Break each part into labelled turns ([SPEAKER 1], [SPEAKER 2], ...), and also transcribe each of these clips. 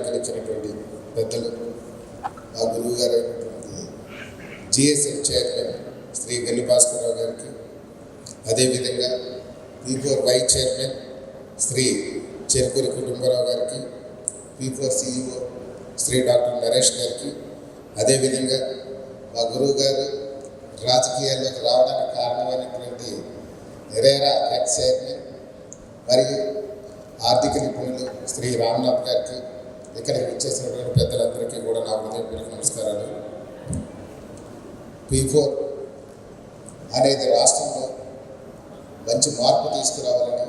[SPEAKER 1] ప్రకటించినటువంటి పెద్దలు మా గురువు గారు అయినటువంటి జిఎస్ఎల్ చైర్మన్ శ్రీ గల్లి భాస్కరరావు గారికి అదేవిధంగా P four vice chairman Shri Cherukuri Kutumbarao గారికి P four CEO Shri doctor Naresh గారికి అదేవిధంగా మా గురువు గారు రాజకీయాల్లోకి రావడానికి కారణమైనటువంటి ఎరేరా ఎక్స్ చైర్మన్ మరియు ఆర్థిక నిపుణులు శ్రీ రామ్నాథ్ గారికి ఇక్కడ వచ్చేసినటువంటి పెద్దలందరికీ కూడా నా హృదయపూర్వక నమస్కారాలు. పీ ఫోర్ అనేది రాష్ట్రంలో మంచి మార్పు తీసుకురావాలని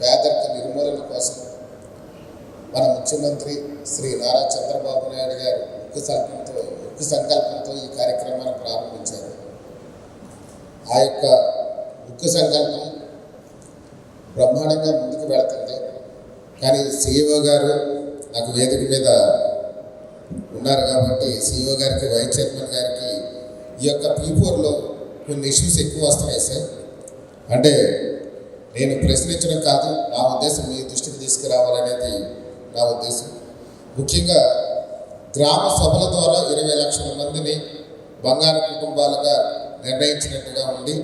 [SPEAKER 1] పేదరిక నిర్మూలన కోసం మన ముఖ్యమంత్రి శ్రీ నారా చంద్రబాబు నాయుడు గారు ఉక్కు సంకల్పంతో ఉక్కు సంకల్పంతో ఈ కార్యక్రమాన్ని ప్రారంభించారు. ఆ యొక్క ఉక్కు సంకల్పం బ్రహ్మాండంగా ముందుకు వెళుతుంది. కానీ సిఇఓ గారు నాకు వేదిక మీద ఉన్నారు కాబట్టి సిఇఓ గారికి వైస్ చైర్మన్ గారికి ఈ యొక్క పీ ఫోర్లో కొన్ని ఇష్యూస్ ఎక్కువ వస్తున్నాయి సార్. అంటే నేను ప్రశ్నించడం కాదు నా ఉద్దేశం మీ దృష్టికి తీసుకురావాలనేది నా ఉద్దేశం. ముఖ్యంగా గ్రామ సభల ద్వారా ఇరవై లక్షల మందిని బంగారు కుటుంబాలుగా నిర్ణయించినట్టుగా ఉండి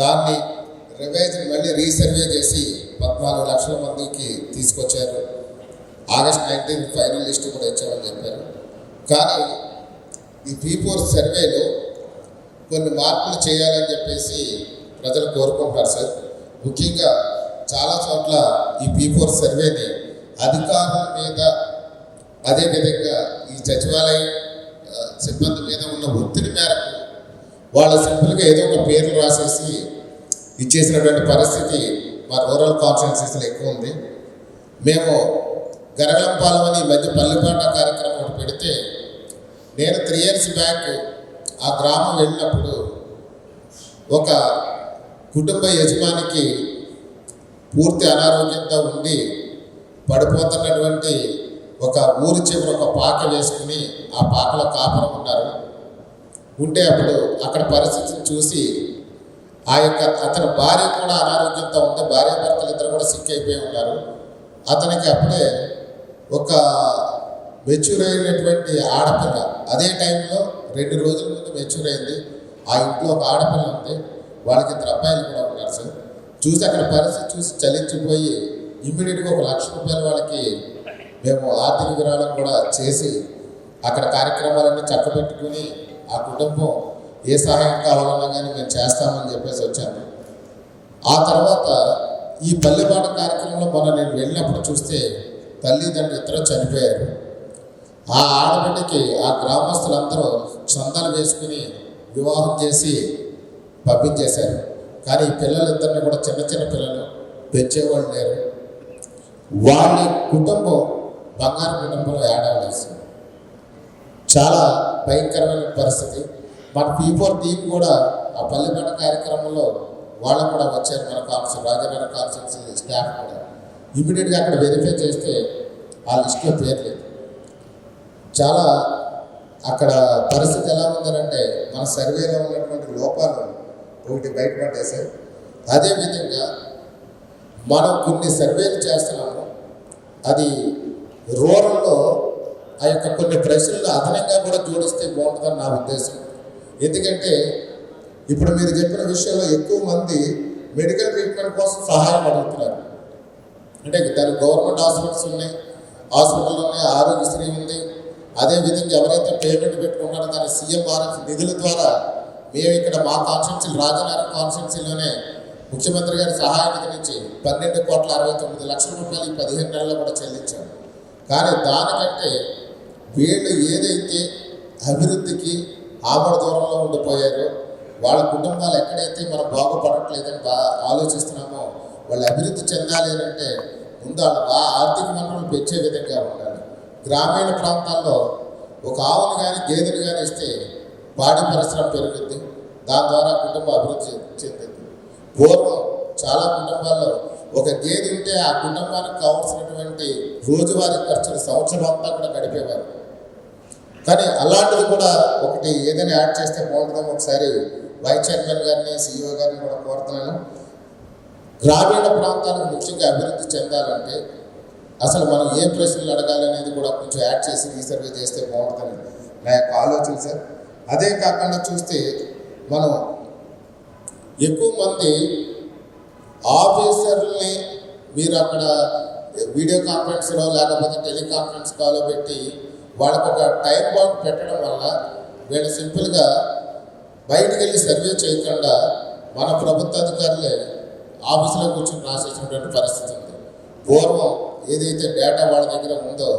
[SPEAKER 1] దాన్ని రివైజ్ మళ్ళీ రీసర్వే చేసి పద్నాలుగు లక్షల మందికి తీసుకొచ్చారు. ఆగస్ట్ నైన్టీన్ ఫైనల్ లిస్ట్ కూడా ఇచ్చామని చెప్పారు. కానీ ఈ పీ సర్వేలో కొన్ని మార్పులు చేయాలని చెప్పేసి ప్రజలు కోరుకుంటారు సార్. ముఖ్యంగా చాలా చోట్ల ఈ పీ సర్వేని అధికారుల మీద అదేవిధంగా ఈ సచివాలయ సిబ్బంది మీద ఉన్న ఒత్తిడి మేరకు వాళ్ళ సింపుల్గా ఏదో ఒక పేర్లు రాసేసి ఇచ్చేసినటువంటి పరిస్థితి మా రూరల్ కాన్స్టిట్యున్సీస్లో ఎక్కువ ఉంది. మేము గరగలంపాలెం అని ఈ మధ్య పల్లెపాట కార్యక్రమం ఒకటి పెడితే నేను త్రీ ఇయర్స్ బ్యాక్ ఆ గ్రామం వెళ్ళినప్పుడు ఒక కుటుంబ యజమానికి పూర్తి అనారోగ్యంతో ఉండి పడిపోతున్నటువంటి ఒక ఊరి చివర ఒక పాక వేసుకుని ఆ పాకలో కాపురం ఉన్నారు. ఉంటే అప్పుడు అక్కడ పరిస్థితిని చూసి ఆ యొక్క అతని భార్య కూడా అనారోగ్యంతో ఉంటే భార్య భర్తలు ఇద్దరు కూడా సిక్ అయిపోయి ఉన్నారు. అతనికి అప్పుడే ఒక మెచ్యూర్ అయినటువంటి ఆడపిల్ల. అదే టైంలో రెండు రోజుల ముందు మెచ్యూర్ అయింది ఆ ఇంట్లో ఒక ఆడపిల్ల ఉంది. వాళ్ళకి ఇద్దరు అబ్బాయిలు కూడా ఉన్నారు సార్. చూసి అక్కడ పరిస్థితి చూసి చలించిపోయి ఇమ్మీడియట్గా ఒక లక్ష రూపాయలు వాళ్ళకి మేము ఆర్థిక విరాళం కూడా చేసి అక్కడ కార్యక్రమాలన్నీ చక్కబెట్టుకుని ఆ కుటుంబం ఏ సహాయం కావాలన్నా కానీ మేము చేస్తామని చెప్పేసి వచ్చాను. ఆ తర్వాత ఈ పల్లెపాట కార్యక్రమంలో మొన్న నేను వెళ్ళినప్పుడు చూస్తే తల్లిదండ్రులు ఇద్దరు చనిపోయారు. ఆ ఆడబిడ్డకి ఆ గ్రామస్తులందరూ చందాలు వేసుకుని వివాహం చేసి పంపించేశారు కానీ ఈ పిల్లలిద్దరిని కూడా చిన్న చిన్న పిల్లలు పెంచేవాళ్ళు లేరు. వాళ్ళ కుటుంబం బంగారు కుటుంబంలో ఏడవలేసి చాలా భయంకరమైన పరిస్థితి. మన పీ ఫోర్ టీం కూడా ఆ పల్లెపేట కార్యక్రమంలో వాళ్ళు కూడా వచ్చారు. మన కాన్సల్ రాజధాని కాన్సల్సీ స్టాఫ్ కూడా. ఇమీడియట్గా అక్కడ వెరిఫై చేస్తే ఆ లిస్ట్లో పేరు లేదు. చాలా అక్కడ పరిస్థితి ఎలా ఉందనంటే మన సర్వేలో ఉన్నటువంటి లోపాలు ఒకటి బయటపడేసాయి అదేవిధంగా మనం కొన్ని సర్వేలు చేస్తున్నాము. అది రూరల్లో ఆ యొక్క కొన్ని ప్రశ్నలు అదనంగా కూడా జోడిస్తే బాగుంటుందని నా ఉద్దేశం. ఎందుకంటే ఇప్పుడు మీరు చెప్పిన విషయంలో ఎక్కువ మంది మెడికల్ ట్రీట్మెంట్ కోసం సహాయం అడుగుతున్నారు. అంటే దాని గవర్నమెంట్ హాస్పిటల్స్ ఉన్నాయి హాస్పిటల్ ఉన్నాయి ఆరోగ్యశ్రీ ఉంది. అదేవిధంగా ఎవరైతే పేమెంట్ పెట్టుకుంటారో దాని సీఎంఆర్ఎఫ్ నిధుల ద్వారా మేము ఇక్కడ మా కాన్స్టిట్యూన్సీ రాజనారాయణ కాన్స్టిట్యూన్సీలోనే ముఖ్యమంత్రి గారి సహాయ నిధి నుంచి పన్నెండు కోట్ల అరవై తొమ్మిది లక్షల రూపాయలు పదిహేను నెలల్లో కూడా చెల్లించాం కానీ దానికంటే వీళ్ళు ఏదైతే అభివృద్ధికి ఆమడ దూరంలో ఉండిపోయారో వాళ్ళ కుటుంబాలు ఎక్కడైతే మనం బాగుపడట్లేదని బా ఆలోచిస్తున్నామో వాళ్ళు అభివృద్ధి చెందాలి అని అంటే ముందు ఆ బాగా ఆర్థిక వనరులు పెంచే విధంగా ఉండాలి. గ్రామీణ ప్రాంతాల్లో ఒక ఆవును కానీ గేదెలు కానీ ఇస్తే పాడి పరిశ్రమ పెరుగుద్ది. దాని ద్వారా కుటుంబం అభివృద్ధి చెందుతుంది పూర్వం చాలా కుటుంబాల్లో ఒక గేదె ఉంటే ఆ కుటుంబానికి కావాల్సినటువంటి రోజువారీ ఖర్చులు సంవత్సరం అంతా కూడా గడిపేవారు. కానీ అలాంటిది కూడా ఒకటి ఏదైనా యాడ్ చేస్తే బాగుంటుందో ఒకసారి వైస్ చైర్మన్ గారిని సీఈఓ గారిని కూడా కోరుతున్నాను. గ్రామీణ ప్రాంతాలకు ముఖ్యంగా అభివృద్ధి చెందాలంటే అసలు మనం ఏ ప్రశ్నలు అడగాలి అనేది కూడా కొంచెం యాడ్ చేసి ఈ సర్వే చేస్తే బాగుంటుందని నా యొక్క ఆలోచన సార్. అదే కాకుండా చూస్తే మనం ఎక్కువ మంది ఆఫీసర్ని మీరు అక్కడ వీడియో కాన్ఫరెన్స్లో లేకపోతే టెలికాన్ఫరెన్స్ కాల్లో పెట్టి వాళ్ళకు ఒక టైం బాండ్ పెట్టడం వల్ల వీళ్ళు సింపుల్గా బయటకు వెళ్ళి సర్వే చేయకుండా మన ప్రభుత్వ అధికారులే ఆఫీసులో కూర్చొని రాసేసినటువంటి పరిస్థితి ఉంది. పూర్వం ఏదైతే డేటా వాళ్ళ దగ్గర ఉందో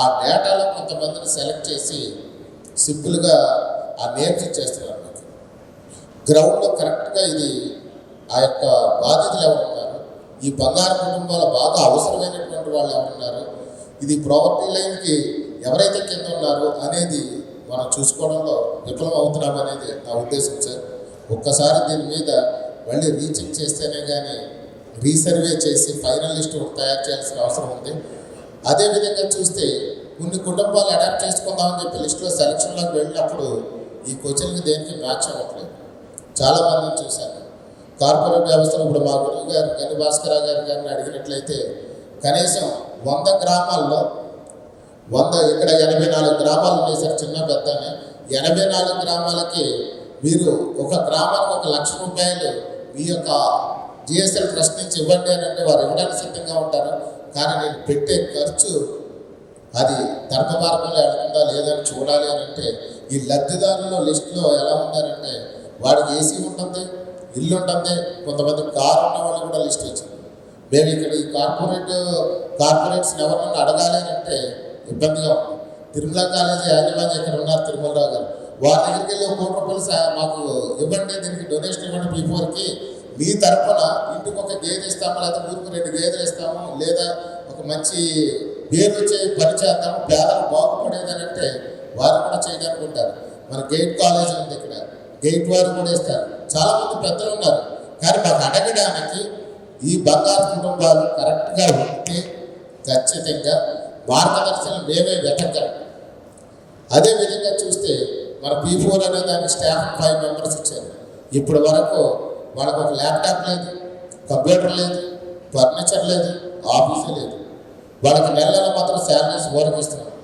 [SPEAKER 1] ఆ డేటాలో కొంతమందిని సెలెక్ట్ చేసి సింపుల్గా ఆ నేమ్స్ ఇచ్చేస్తున్నారు మీకు. గ్రౌండ్లో కరెక్ట్గా ఇది ఆ యొక్క బాధితులు ఎవరు ఉన్నారు? ఈ బంగారు కుటుంబాల బాగా అవసరమైనటువంటి వాళ్ళు ఎవరున్నారు ఇది ప్రాపర్టీ లైన్కి ఎవరైతే కింద ఉన్నారో అనేది మనం చూసుకోవడంలో విఫలం అవుతున్నామనేది నా ఉద్దేశం సార్ ఒక్కసారి దీని మీద మళ్ళీ రీచెక్ చేస్తేనే కానీ రీసర్వే చేసి ఫైనల్ లిస్ట్ తయారు చేయాల్సిన అవసరం ఉంది. అదేవిధంగా చూస్తే కొన్ని కుటుంబాలు అడాప్ట్ చేసుకుందామని చెప్పి లిస్టులో సెలక్షన్లోకి వెళ్ళినప్పుడు ఈ క్వశ్చన్కి దేనికి మ్యాచ్ అవ్వట్లేదు. చాలామందిని చూశాను. కార్పొరేట్ వ్యవస్థలో ఇప్పుడు మా గురువు గారు గని భాస్కర గారు గారిని అడిగినట్లయితే కనీసం వంద గ్రామాల్లో వంద ఇక్కడ ఎనభై నాలుగు గ్రామాలు ఉన్నాయి సార్ చిన్న పెద్దనే. ఎనభై నాలుగు గ్రామాలకి మీరు ఒక గ్రామానికి ఒక లక్ష రూపాయలు మీ యొక్క జిఎస్ఎల్ ట్రస్ట్ నుంచి ఇవ్వండి అని అంటే వారు ఇవ్వడానికి సిద్ధంగా ఉంటారు. కానీ నేను పెట్టే ఖర్చు అది ధర్మ మార్గంలో వెళ్తుందా లేదని చూడాలి అని అంటే ఈ లబ్ధిదారుల లిస్టులో ఎలా ఉన్నారంటే వాడికి ఏసీ ఉంటుంది ఇల్లు ఉంటుంది కొంతమంది కారు ఉన్న వాళ్ళు కూడా లిస్ట్ వచ్చింది మేము ఇక్కడ ఈ కార్పొరేట్ కార్పొరేట్స్ ఎవరినన్నా అడగాలి అని అంటే ఇబ్బందిగా ఉంది. తిరుమల కాలేజీ యాజమాన్యం ఇక్కడ ఉన్నారు తిరుమలరావు గారు. వాళ్ళ దగ్గరికి వెళ్ళి ఒక కోటి రూపాయలు మాకు ఇవ్వండి దీనికి డొనేషన్ ఇవ్వండి బిఫోర్కి. మీ తరఫున ఇంటికి ఒక గేదె ఇస్తాము లేదా ఊరికి రెండు గేదెలు ఇస్తాము లేదా ఒక మంచి పేరు వచ్చే పని చేద్దాము పేదలు బాగుపడేదని అంటే వారు కూడా చేయడానికి ఉంటారు. మన గేట్ కాలేజ్ ఉంది ఇక్కడ. గేట్ వారు కూడా ఇస్తారు. చాలామంది పెద్దలు ఉన్నారు. కానీ మాకు అడగడానికి ఈ బంగారు కుటుంబాలు కరెక్ట్గా ఉంటే ఖచ్చితంగా మార్గదర్శనం మేమే వెతకగలం. అదే విధంగా చూస్తే మన పీ ఫోర్ అనే దానికి స్టాఫ్ ఫైవ్ మెంబర్స్ ఇచ్చారు. ఇప్పటి వరకు వాళ్ళకు ఒక ల్యాప్టాప్ లేదు కంప్యూటర్ లేదు ఫర్నిచర్ లేదు ఆఫీసు లేదు. వాళ్ళకి నెల నెల మాత్రం శాలరీస్ ఓరకు ఇస్తున్నారు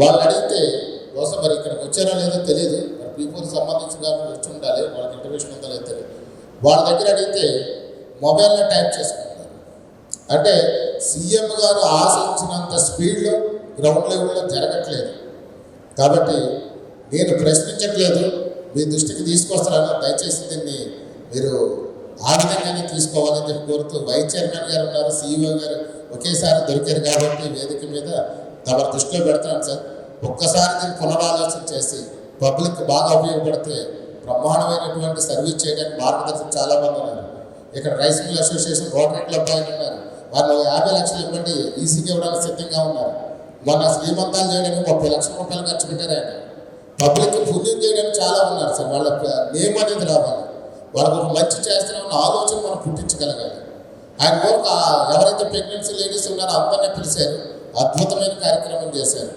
[SPEAKER 1] వాళ్ళు అడిగితే బహుశా మరి ఇక్కడికి వచ్చారో లేదో తెలియదు మరి పీ సంబంధించిన వాళ్ళు వచ్చి ఉండాలి వాళ్ళకి ఇంటర్వ్యూషన్ ఉందో లేదో తెలియదు వాళ్ళ దగ్గర అడిగితే మొబైల్లో టైప్ చేసుకుంటారు. అంటే సీఎం గారు ఆశించినంత స్పీడ్లో గ్రౌండ్ లెవెల్లో జరగట్లేదు. కాబట్టి నేను ప్రశ్నించట్లేదు. మీ దృష్టికి తీసుకొస్తున్నాను దయచేసి దీన్ని మీరు ఆ విధంగానే తీసుకోవాలని చెప్పి కోరుతూ వైస్ చైర్మన్ గారు ఉన్నారు సీఈఓ గారు ఒకేసారి దొరికారు కాబట్టి వేదిక మీద తమ దృష్టిలో పెడతాను సార్. ఒక్కసారి దీన్ని పునరాలోచన చేసి పబ్లిక్ బాగా ఉపయోగపడితే బ్రహ్మాండమైనటువంటి సర్వీస్ చేయడానికి మార్గదర్శకులు చాలా మంది ఉన్నారు. ఇక్కడ rice mill association rotary club ఆయన ఉన్నారు. వాళ్ళు యాభై లక్షలు ఇవ్వండి ఈసీకి ఇవ్వడానికి సిద్ధంగా ఉన్నారు. మొన్న శ్రీమంతాలు చేయడానికి ముప్పై లక్షల రూపాయలు ఖర్చు పెట్టారు ఆయన పబ్లిక్ పుణ్యం చేయడానికి చాలా ఉన్నారు సార్. వాళ్ళ నేమ్ అనేది రావాలి. వాళ్ళకు ఒక మంచి చేస్తున్నామన్న ఆలోచన మనం పుట్టించగలగాలి. ఆయన కోరిక ఎవరైతే ప్రెగ్నెన్సీ లేడీస్ ఉన్నారో అందరినీ పిలిచారు. అద్భుతమైన కార్యక్రమం చేశారు.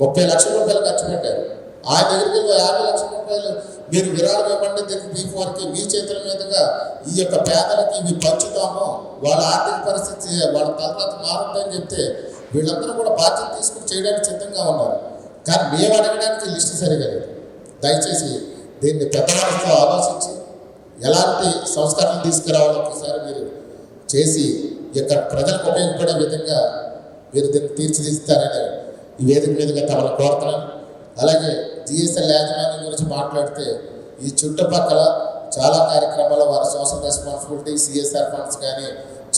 [SPEAKER 1] ముప్పై లక్షల రూపాయలు ఖర్చు పెట్టారు. ఆయన దగ్గరికి యాభై లక్షల రూపాయలు మీరు విరాళం ఇవ్వండి దీనికి మీ వారికి మీ చేతుల మీదుగా ఈ యొక్క పేదలకి ఇవి పంచుతాము. వాళ్ళ ఆర్థిక పరిస్థితి వాళ్ళ తర్వాత మారుతుందని చెప్తే వీళ్ళందరూ కూడా బాధ్యత తీసుకుని చేయడానికి సిద్ధంగా ఉన్నారు. కానీ మేము అడగడానికి లిస్ట్ సరిగా లేదు దయచేసి దీన్ని పెద్ద ఆలోచించి ఎలాంటి సంస్కరణలు తీసుకురావాలో ఒకసారి మీరు చేసి ఇక్కడ ప్రజలకు ఉపయోగపడే విధంగా మీరు దీన్ని తీర్చిదిస్తారని ఈ వేదిక మీదుగా తమను కోరుతున్నాను. అలాగే జిఎస్ఎల్ యాజమాన్యం గురించి మాట్లాడితే ఈ చుట్టుపక్కల చాలా కార్యక్రమాల్లో వారి సోషల్ రెస్పాన్సిబిలిటీ సిఎస్ఆర్ ఫండ్స్ కానీ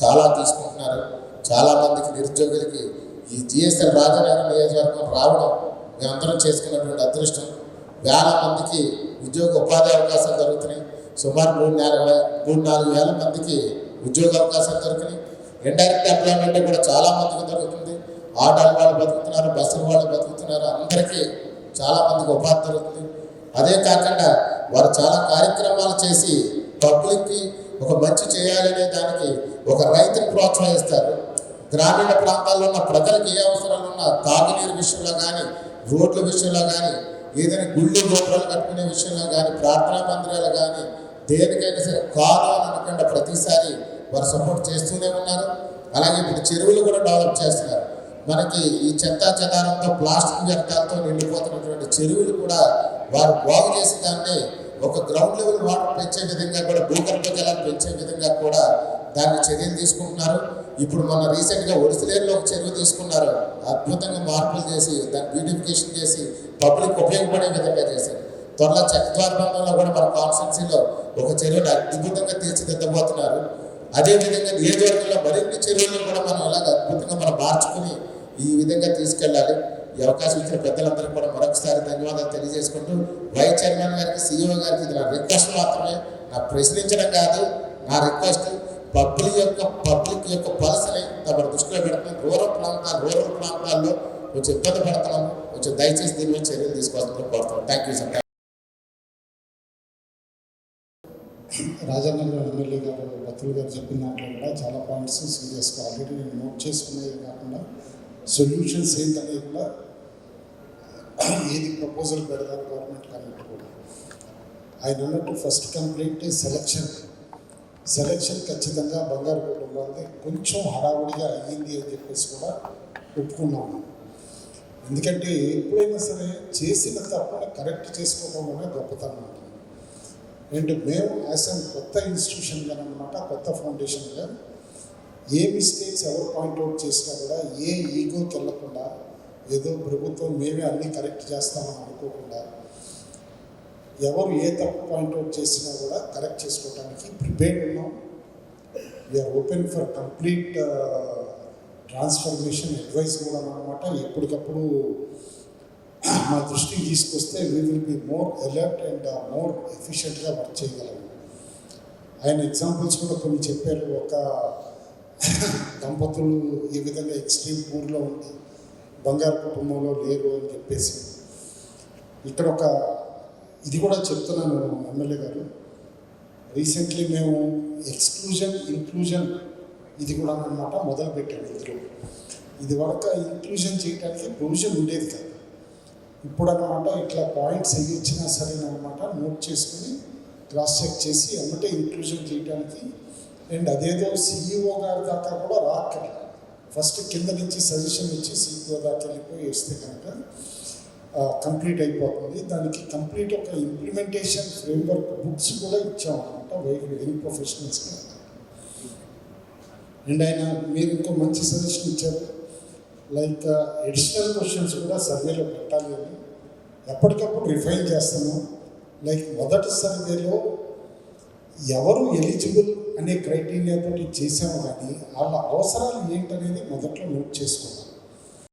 [SPEAKER 1] చాలా తీసుకుంటున్నారు. చాలా మందికి నిరుద్యోగులకి ఈ జిఎస్ఎల్ రాజనగరం నియోజకవర్గం రావడం మేమందరం చేసుకున్నటువంటి అదృష్టం. వేల మందికి ఉద్యోగ ఉపాధి అవకాశాలు దొరుకుతున్నాయి. సుమారు మూడు నాలుగు మూడు నాలుగు వేల మందికి ఉద్యోగ అవకాశాలు దొరికినాయి. ఇండైరెక్ట్ ఎంప్లాయ్మెంట్ కూడా చాలా మందికి దొరుకుతుంది. ఆటోల వాళ్ళు బతుకుతున్నారు బస్సుల వాళ్ళు బతుకుతున్నారు. అందరికీ చాలా మందికి ఉపాధి దొరుకుతుంది. అదే కాకుండా వారు చాలా కార్యక్రమాలు చేసి పబ్లిక్కి ఒక మంచి చేయాలనే దానికి ఒక రైతుని ప్రోత్సహిస్తారు. గ్రామీణ ప్రాంతాల్లో ఉన్న ప్రజలకు ఏ అవసరాలు ఉన్నా తాగునీరు విషయంలో కానీ రోడ్ల విషయంలో కానీ ఏదైనా గుళ్ళు గోపురాలు కట్టుకునే విషయంలో కానీ ప్రార్థనా మందిరాలు కానీ దేనికైనా సరే కాదు అని అనకుండా ప్రతిసారి వారు సపోర్ట్ చేస్తూనే ఉన్నారు. అలాగే ఇప్పుడు చెరువులు కూడా డెవలప్ చేస్తున్నారు. మనకి ఈ చెత్త చెదారంతో ప్లాస్టిక్ వ్యర్థాలతో నిండిపోతున్నటువంటి చెరువులు కూడా వారు బాగు చేసే దాన్ని ఒక గ్రౌండ్ లెవెల్ వాటర్ పెంచే విధంగా కూడా భూగర్భ జలాలు పెంచే విధంగా కూడా దాన్ని చర్యలు తీసుకుంటున్నారు. ఇప్పుడు మన రీసెంట్గా ఒడిసిలేరులో ఒక చెరువు తీసుకున్నారు. అద్భుతంగా మార్పులు చేసి దాన్ని బ్యూటిఫికేషన్ చేసి పబ్లిక్ ఉపయోగపడే విధంగా చేశారు. త్వరలో చక్రద్వారబంధంలో కూడా మన కాన్స్టిట్యున్సీలో ఒక చెరువుని అద్భుతంగా తీర్చిదిద్దబోతున్నారు. అదేవిధంగా నియోజకవర్గంలో మరిన్ని చెరువులను కూడా మనం ఇలాగ అద్భుతంగా మనం మార్చుకుని ఈ విధంగా తీసుకెళ్ళాలి. ఈ అవకాశం ఇచ్చిన పెద్దలందరూ కూడా మరొకసారి ధన్యవాదాలు తెలియజేసుకుంటూ వైస్ చైర్మన్ గారికి సీఈఓ గారికి ఇది నా రిక్వెస్ట్ మాత్రమే. నా ప్రశ్నించడం కాదు నా రిక్వెస్ట్ పబ్లిక్ యొక్క పబ్లిక్ యొక్క పల్స్ని తమ దృష్టిలో పెడుతున్నాం రూరల్ ప్రాంతాలు రూరల్ ప్రాంతాల్లో కొంచెం ఇబ్బంది పడుతున్నాం కొంచెం దయచేసి దీని మీద చర్యలు తీసుకోవాలని కోరుతున్నాం. Thank you sir
[SPEAKER 2] Rajanagar MLA గారు బతులు గారు చెప్పిన దాంట్లో కూడా చాలా పాయింట్స్ సీరియస్గా ఆల్రెడీ నేను నోట్ చేసుకునేది కాకుండా సొల్యూషన్స్ ఏంటనేది కూడా ఏది ప్రపోజల్ పెడదాం గవర్నమెంట్ కమిటీ కూడా. ఆయన అన్నట్టు ఫస్ట్ కంప్లైంట్ సెలక్షన్ సెలక్షన్ ఖచ్చితంగా బంగారు కుటుంబాలది కొంచెం హడావుడిగా అయ్యింది అని చెప్పేసి కూడా ఒప్పుకున్నాము. ఎందుకంటే ఎప్పుడైనా సరే చేసిన తప్పుని కరెక్ట్ చేసుకోవడంలోనే గొప్పతనం ఉంటుంది అండ్ మేము యాజ్ అన్ కొత్త ఇన్స్టిట్యూషన్గా అనమాట కొత్త ఫౌండేషన్గా ఏ మిస్టేక్స్ ఎవరు పాయింట్అవుట్ చేసినా కూడా ఏ ఈగోకి వెళ్ళకుండా ఏదో ప్రభుత్వం మేమే అన్నీ కరెక్ట్ చేస్తామని అనుకోకుండా ఎవరు ఏ తప్పు పాయింట్అవుట్ చేసినా కూడా కరెక్ట్ చేసుకోవడానికి ప్రిపేర్డ్ ఉన్నాం. We're open for complete transformation advice కూడా అనమాట ఎప్పటికప్పుడు మా దృష్టికి తీసుకొస్తే we will be more alert and more ఎఫిషియెంట్గా work చేయగలం. ఆయన ఎగ్జాంపుల్స్ కూడా కొన్ని చెప్పారు. ఒక దంపతులు ఈ విధంగా ఎక్స్ట్రీమ్ పూర్లో ఉంది బంగారు కుటుంబంలో లేరు అని చెప్పేసి. ఇక్కడ ఒక ఇది కూడా చెప్తున్నాను ఎమ్మెల్యే గారు. రీసెంట్లీ మేము ఎక్స్క్లూజన్ ఇంక్లూజన్ ఇది కూడా అనమాట మొదలుపెట్టాము ఇందులో. ఇది వరకు ఇంక్లూజన్ చేయడానికి ప్రొవిజన్ ఉండేది కాదు. ఇప్పుడు అనమాట ఇట్లా పాయింట్స్ ఎన్ని ఇచ్చినా సరేనమాట నోట్ చేసుకుని క్రాస్ చెక్ చేసి అమ్మటే ఇంక్లూజన్ చేయడానికి అండ్ అదేదో సీఈఓ గారి దాకా కూడా రాక్కర్లేదు. ఫస్ట్ కింద నుంచి సజెషన్ ఇచ్చి సీఈఓ దాకా వెళ్ళిపోయి వేస్తే కనుక కంప్లీట్ అయిపోతుంది. దానికి కంప్లీట్ ఒక ఇంప్లిమెంటేషన్ ఫ్రేమ్వర్క్ బుక్స్ కూడా ఇచ్చామన్నమాట వైఫ్ యంగ్ ప్రొఫెషనల్స్కి అండ్ ఆయన మీరు ఇంకో మంచి సజెషన్ ఇచ్చారు. లైక్ ఎడిషనల్ క్వశ్చన్స్ కూడా సర్వేలో పెట్టాలి అని. ఎప్పటికప్పుడు రిఫైన్ చేస్తాము. లైక్ మొదటి సర్వేలో ఎవరు ఎలిజిబుల్ అనే క్రైటీరియాతో చేసాము కానీ వాళ్ళ అవసరాలు ఏంటనేది మొదట్లో నోట్ చేసుకోవాలి.